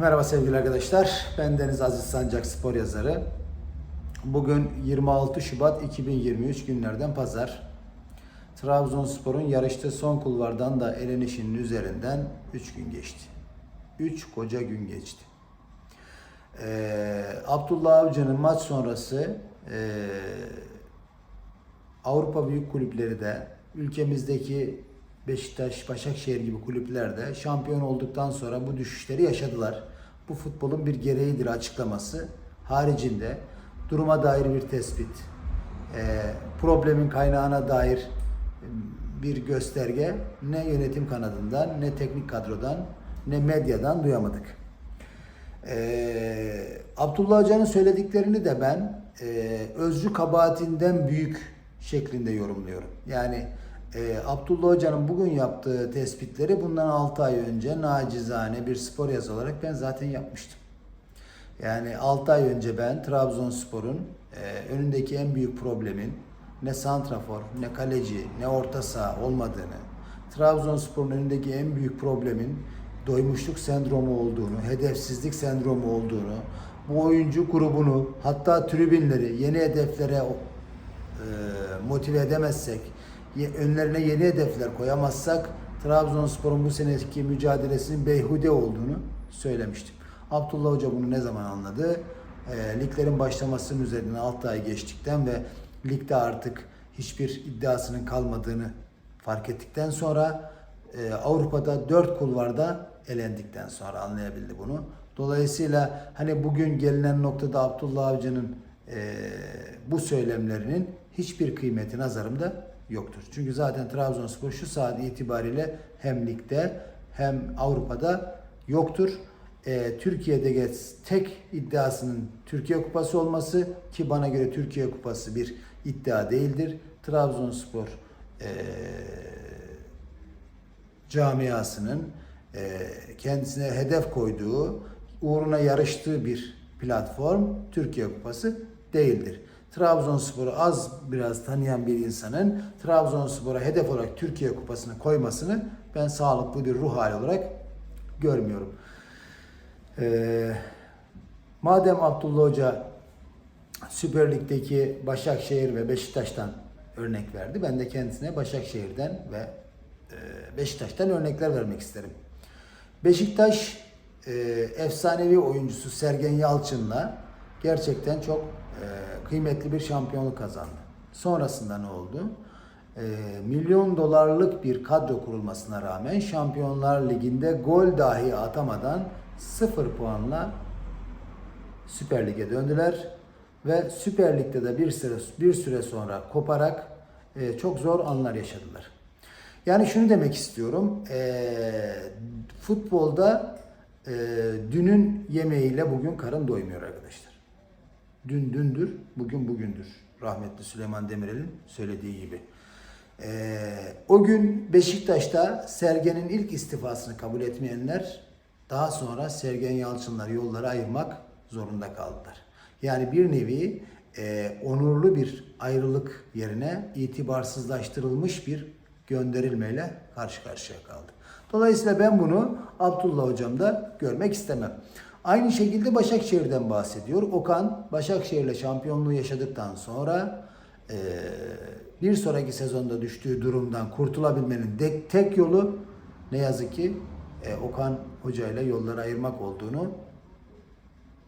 Merhaba sevgili arkadaşlar. Ben Deniz Aziz Sancak spor yazarı. Bugün 26 Şubat 2023 günlerden pazar. Trabzonspor'un yarıştığı son kulvardan da elenişinin üzerinden 3 gün geçti. 3 koca gün geçti. Ee, Abdullah Avcı'nın maç sonrası ee, Avrupa büyük kulüpleri de ülkemizdeki Beşiktaş, Başakşehir gibi kulüpler de şampiyon olduktan sonra bu düşüşleri yaşadılar. Bu futbolun bir gereğidir açıklaması. Haricinde duruma dair bir tespit, e, problemin kaynağına dair bir gösterge ne yönetim kanadından, ne teknik kadrodan, ne medyadan duyamadık. Ee, Abdullah Hoca'nın söylediklerini de ben e, özcü kabahatinden büyük şeklinde yorumluyorum. Yani e, Abdullah Hoca'nın bugün yaptığı tespitleri bundan 6 ay önce nacizane bir spor yazı olarak ben zaten yapmıştım. Yani 6 ay önce ben Trabzonspor'un e, önündeki en büyük problemin ne santrafor, ne kaleci, ne orta saha olmadığını, Trabzonspor'un önündeki en büyük problemin doymuşluk sendromu olduğunu, hedefsizlik sendromu olduğunu, bu oyuncu grubunu hatta tribünleri yeni hedeflere e, motive edemezsek, önlerine yeni hedefler koyamazsak Trabzonspor'un bu seneki mücadelesinin beyhude olduğunu söylemiştim. Abdullah Hoca bunu ne zaman anladı? E, liglerin başlamasının üzerinden 6 ay geçtikten ve ligde artık hiçbir iddiasının kalmadığını fark ettikten sonra e, Avrupa'da 4 kulvarda elendikten sonra anlayabildi bunu. Dolayısıyla hani bugün gelinen noktada Abdullah Avcı'nın e, bu söylemlerinin hiçbir kıymeti nazarımda yoktur. Çünkü zaten Trabzonspor şu saat itibariyle hem ligde hem Avrupa'da yoktur. E, Türkiye'de geç tek iddiasının Türkiye Kupası olması ki bana göre Türkiye Kupası bir iddia değildir. Trabzonspor e, camiasının e, kendisine hedef koyduğu, uğruna yarıştığı bir platform Türkiye Kupası değildir. Trabzonspor'u az biraz tanıyan bir insanın Trabzonspor'a hedef olarak Türkiye Kupası'nı koymasını ben sağlıklı bir ruh hali olarak görmüyorum. Ee, madem Abdullah Hoca Süper Lig'deki Başakşehir ve Beşiktaş'tan örnek verdi. Ben de kendisine Başakşehir'den ve e, Beşiktaş'tan örnekler vermek isterim. Beşiktaş e, efsanevi oyuncusu Sergen Yalçın'la gerçekten çok kıymetli bir şampiyonluk kazandı. Sonrasında ne oldu? E, milyon dolarlık bir kadro kurulmasına rağmen Şampiyonlar Ligi'nde gol dahi atamadan sıfır puanla Süper Lig'e döndüler ve Süper Lig'de de bir süre bir süre sonra koparak e, çok zor anlar yaşadılar. Yani şunu demek istiyorum. E, futbolda e, dünün yemeğiyle bugün karın doymuyor arkadaşlar. Dün dündür, bugün bugündür. Rahmetli Süleyman Demirel'in söylediği gibi. E, o gün Beşiktaş'ta Sergen'in ilk istifasını kabul etmeyenler daha sonra Sergen Yalçınlar yolları ayırmak zorunda kaldılar. Yani bir nevi e, onurlu bir ayrılık yerine itibarsızlaştırılmış bir gönderilmeyle karşı karşıya kaldı. Dolayısıyla ben bunu Abdullah hocamda görmek istemem. Aynı şekilde Başakşehir'den bahsediyor. Okan Başakşehir'le şampiyonluğu yaşadıktan sonra e, bir sonraki sezonda düştüğü durumdan kurtulabilmenin de, tek yolu ne yazık ki e, Okan Hoca ile yolları ayırmak olduğunu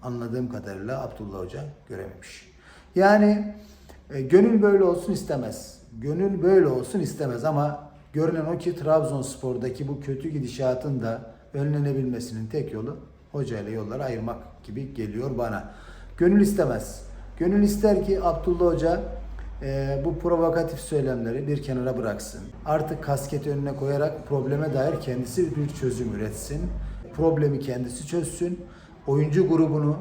anladığım kadarıyla Abdullah Hoca görememiş. Yani e, gönül böyle olsun istemez. Gönül böyle olsun istemez ama görünen o ki Trabzonspor'daki bu kötü gidişatın da önlenebilmesinin tek yolu hoca ile yolları ayırmak gibi geliyor bana. Gönül istemez. Gönül ister ki Abdullah Hoca e, bu provokatif söylemleri bir kenara bıraksın. Artık kasketi önüne koyarak probleme dair kendisi bir çözüm üretsin. Problemi kendisi çözsün. Oyuncu grubunu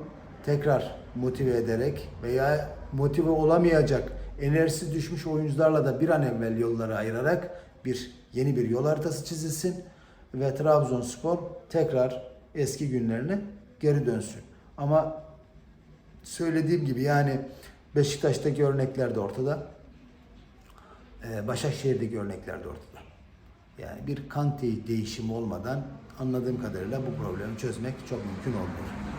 tekrar motive ederek veya motive olamayacak enerjisi düşmüş oyuncularla da bir an evvel yolları ayırarak bir yeni bir yol haritası çizilsin ve Trabzonspor tekrar eski günlerine geri dönsün. Ama söylediğim gibi yani Beşiktaş'taki örnekler de ortada. Ee, Başakşehir'deki örnekler de ortada. Yani bir Kante değişimi olmadan anladığım kadarıyla bu problemi çözmek çok mümkün olmuyor.